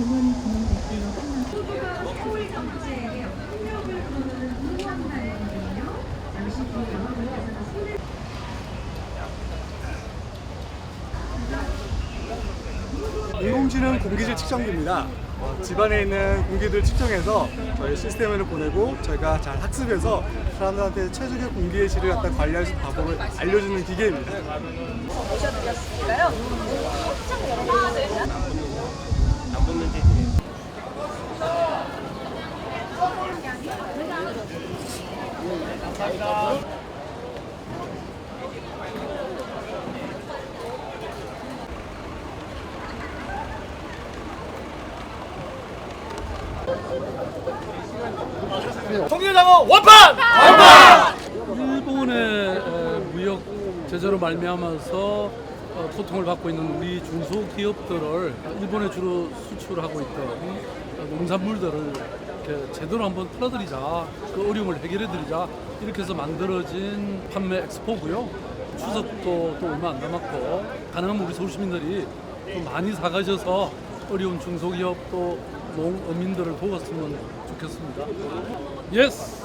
공원이 진행될게요. 인공지능 공기질 측정기입니다. 어, 집안에 있는 공기들 측정해서 저희 시스템으로 보내고 저희가 잘 학습해서 사람들한테 최적의 공기의 질을 갖다 관리할 수 있는 방법을 알려주는 기계입니다. 일본의 에, 무역 제재로 말미암아서 어, 고통을 받고 있는 우리 중소기업들을 일본에 주로 수출하고 있던 어, 농산물들을 이렇게 제대로 한번 풀어드리자 그 어려움을 해결해드리자 이렇게 해서 만들어진 판매 엑스포고요 추석도 또 얼마 안 남았고 가능하면 우리 서울 시민들이 또 많이 사가셔서 어려운 중소기업 또 농어민들을 도왔으면 좋겠습니다. 예스.